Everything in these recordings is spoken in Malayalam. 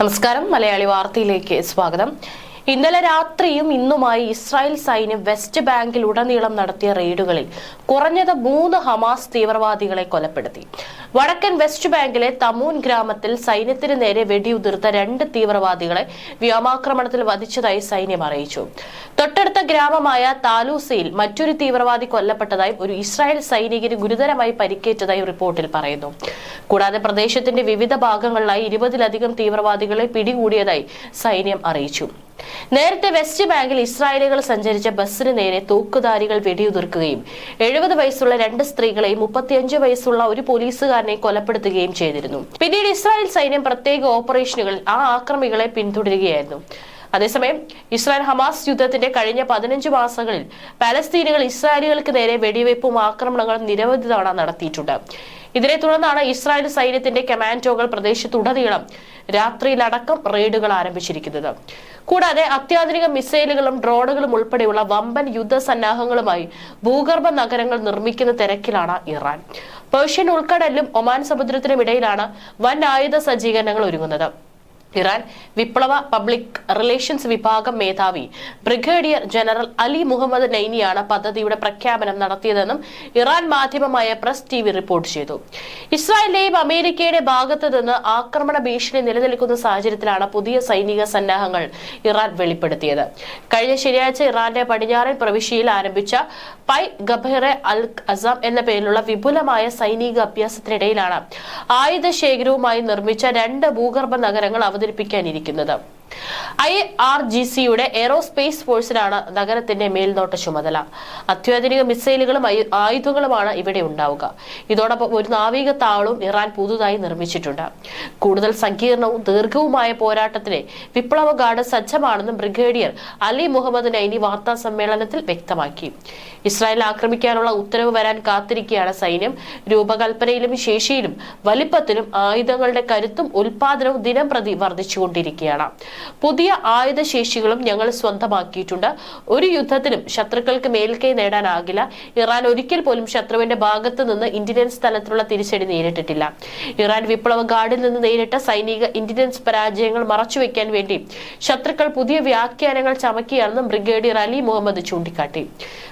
നമസ്കാരം. മലയാളി വാർത്തയിലേക്ക് സ്വാഗതം. ഇന്നലെ രാത്രിയും ഇന്നുമായി ഇസ്രായേൽ സൈന്യം വെസ്റ്റ് ബാങ്കിൽ ഉടനീളം നടത്തിയ റെയ്ഡുകളിൽ കുറഞ്ഞത് മൂന്ന് ഹമാസ് തീവ്രവാദികളെ കൊലപ്പെടുത്തി. വടക്കൻ വെസ്റ്റ് ബാങ്കിലെ തമൂൻ ഗ്രാമത്തിൽ സൈന്യത്തിന് നേരെ വെടിയുതിർത്ത രണ്ട് തീവ്രവാദികളെ വ്യോമാക്രമണത്തിൽ വധിച്ചതായി സൈന്യം അറിയിച്ചു. തൊട്ടടുത്ത ഗ്രാമമായ താലൂസയിൽ മറ്റൊരു തീവ്രവാദി കൊല്ലപ്പെട്ടതായും ഒരു ഇസ്രായേൽ സൈനികന് ഗുരുതരമായി പരിക്കേറ്റതായും റിപ്പോർട്ടിൽ പറയുന്നു. കൂടാതെ പ്രദേശത്തിന്റെ വിവിധ ഭാഗങ്ങളിലായി ഇരുപതിലധികം തീവ്രവാദികളെ പിടികൂടിയതായി സൈന്യം അറിയിച്ചു. നേരത്തെ വെസ്റ്റ് ബാങ്കിൽ ഇസ്രായേലുകൾ സഞ്ചരിച്ച ബസ്സിന് നേരെ തൂക്കുധാരികൾ വെടിയുതിർക്കുകയും എഴുപത് വയസ്സുള്ള രണ്ട് സ്ത്രീകളെയും മുപ്പത്തിയഞ്ച് വയസ്സുള്ള ഒരു പോലീസുകാരനെ കൊലപ്പെടുത്തുകയും ചെയ്തിരുന്നു. പിന്നീട് ഇസ്രായേൽ സൈന്യം പ്രത്യേക ഓപ്പറേഷനുകളിൽ ആ ആക്രമികളെ പിന്തുടരുകയായിരുന്നു. അതേസമയം ഇസ്രായേൽ ഹമാസ് യുദ്ധത്തിന്റെ കഴിഞ്ഞ പതിനഞ്ച് മാസങ്ങളിൽ പാലസ്തീനുകൾ ഇസ്രായേലുകൾക്ക് നേരെ വെടിവയ്പും ആക്രമണങ്ങളും നിരവധി തവണ നടത്തിയിട്ടുണ്ട്. ഇതിനെ തുടർന്നാണ് ഇസ്രായേൽ സൈന്യത്തിന്റെ കമാൻഡോകൾ പ്രദേശത്തുടനീളം രാത്രിയിലടക്കം റെയ്ഡുകൾ ആരംഭിച്ചിരിക്കുന്നത്. കൂടാതെ അത്യാധുനിക മിസൈലുകളും ഡ്രോണുകളും ഉൾപ്പെടെയുള്ള വമ്പൻ യുദ്ധസന്നാഹങ്ങളുമായി ഭൂഗർഭ നഗരങ്ങൾ നിർമ്മിക്കുന്ന തിരക്കിലാണ് ഇറാൻ. പേർഷ്യൻ ഉൾക്കടലിലും ഒമാൻ സമുദ്രത്തിനും ഇടയിലാണ് വൻ ആയുധ സജ്ജീകരണങ്ങൾ ഒരുങ്ങുന്നത്. ഇറാൻ വിപ്ലവ പബ്ലിക് റിലേഷൻസ് വിഭാഗം മേധാവി ബ്രിഗേഡിയർ ജനറൽ അലി മുഹമ്മദ് നൈനിയാണ് പദ്ധതിയുടെ പ്രഖ്യാപനം നടത്തിയതെന്നും ഇറാൻ മാധ്യമമായ പ്രസ് ടി വി റിപ്പോർട്ട് ചെയ്തു. ഇസ്രായേലിലെയും അമേരിക്കയുടെ ഭാഗത്തു നിന്ന് ആക്രമണ ഭീഷണി നിലനിൽക്കുന്ന സാഹചര്യത്തിലാണ് പുതിയ സൈനിക സന്നാഹങ്ങൾ ഇറാൻ വെളിപ്പെടുത്തിയത്. കഴിഞ്ഞ ശനിയാഴ്ച ഇറാന്റെ പടിഞ്ഞാറൻ പ്രവിശ്യയിൽ ആരംഭിച്ച പൈ ഗബേറെ അൽ അസാം എന്ന പേരിലുള്ള വിപുലമായ സൈനിക അഭ്യാസത്തിനിടയിലാണ് ആയുധ ശേഖരവുമായി നിർമ്മിച്ച രണ്ട് ഭൂഗർഭ നഗരങ്ങൾ അവതരിപ്പിക്കാനിരിക്കുന്നത്. ഐ ആർ ജി സിയുടെ എയറോസ്പേസ് ഫോഴ്സിനാണ് നഗരത്തിന്റെ മേൽനോട്ട ചുമതല. അത്യാധുനിക മിസൈലുകളും ആയുധങ്ങളുമാണ് ഇവിടെ ഉണ്ടാവുക. ഇതോടൊപ്പം ഒരു നാവിക താവളവും ഇറാൻ പുതുതായി നിർമ്മിച്ചിട്ടുണ്ട്. കൂടുതൽ സങ്കീർണവും ദീർഘവുമായ പോരാട്ടത്തിന് വിപ്ലവ ഗാർഡ് സജ്ജമാണെന്നും ബ്രിഗേഡിയർ അലി മുഹമ്മദ് നൈനി വാർത്താ സമ്മേളനത്തിൽ വ്യക്തമാക്കി. ഇസ്രായേൽ ആക്രമിക്കാനുള്ള ഉത്തരവ് വരാൻ കാത്തിരിക്കുകയാണ് സൈന്യം. രൂപകൽപ്പനയിലും ശേഷിയിലും വലിപ്പത്തിലും ആയുധങ്ങളുടെ കരുത്തും ഉൽപാദനവും ദിനം പ്രതി വർദ്ധിച്ചുകൊണ്ടിരിക്കുകയാണ്. പുതിയ ആയുധശേഷികളും ഞങ്ങൾ സ്വന്തമാക്കിയിട്ടുണ്ട്. ഒരു യുദ്ധത്തിലും ശത്രുക്കൾക്ക് മേൽക്കൈ നേടാനാകില്ല. ഇറാൻ ഒരിക്കൽ പോലും ശത്രുവിന്റെ ഭാഗത്ത് നിന്ന് ഇന്റലിജൻസ് തലത്തിലുള്ള തിരിച്ചടി നേരിട്ടിട്ടില്ല. ഇറാൻ വിപ്ലവ ഗാർഡിൽ നിന്ന് നേരിട്ട സൈനിക ഇന്റലിജൻസ് പരാജയങ്ങൾ മറച്ചുവെക്കാൻ വേണ്ടി ശത്രുക്കൾ പുതിയ വ്യാഖ്യാനങ്ങൾ ചമക്കിയാണെന്നും ബ്രിഗേഡിയർ അലി മുഹമ്മദ് ചൂണ്ടിക്കാട്ടി.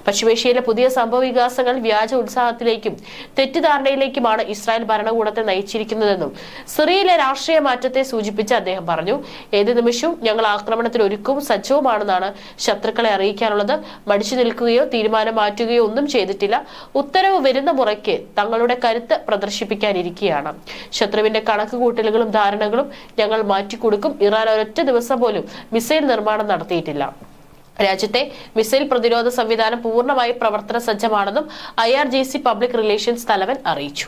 പശ്ചിമേഷ്യയിലെ പുതിയ സംഭവ വികാസങ്ങൾ വ്യാജ ഉത്സാഹത്തിലേക്കും തെറ്റിദ്ധാരണയിലേക്കുമാണ് ഇസ്രായേൽ ഭരണകൂടത്തെ നയിച്ചിരിക്കുന്നതെന്നും സിറിയയിലെ രാഷ്ട്രീയ മാറ്റത്തെ സൂചിപ്പിച്ച് അദ്ദേഹം പറഞ്ഞു. ഏത് നിമിഷവും ഞങ്ങൾ ആക്രമണത്തിന് ഒരുക്കവും സജ്ജവുമാണെന്നാണ് ശത്രുക്കളെ അറിയിക്കാനുള്ളത്. മടിച്ചു നിൽക്കുകയോ തീരുമാനം മാറ്റുകയോ ഒന്നും ചെയ്തിട്ടില്ല. ഉത്തരവ് വരുന്ന മുറയ്ക്ക് തങ്ങളുടെ കരുത്ത് പ്രദർശിപ്പിക്കാനിരിക്കുകയാണ്. ശത്രുവിന്റെ കണക്കുകൂട്ടലുകളും ധാരണകളും ഞങ്ങൾ മാറ്റിക്കൊടുക്കും. ഇറാൻ ഒരൊറ്റ ദിവസം പോലും മിസൈൽ നിർമ്മാണം നടത്തിയിട്ടില്ല. രാജ്യത്തെ മിസൈൽ പ്രതിരോധ സംവിധാനം പൂർണമായി പ്രവർത്തന സജ്ജമാണെന്നും ഐ പബ്ലിക് റിലേഷൻസ് തലവൻ അറിയിച്ചു.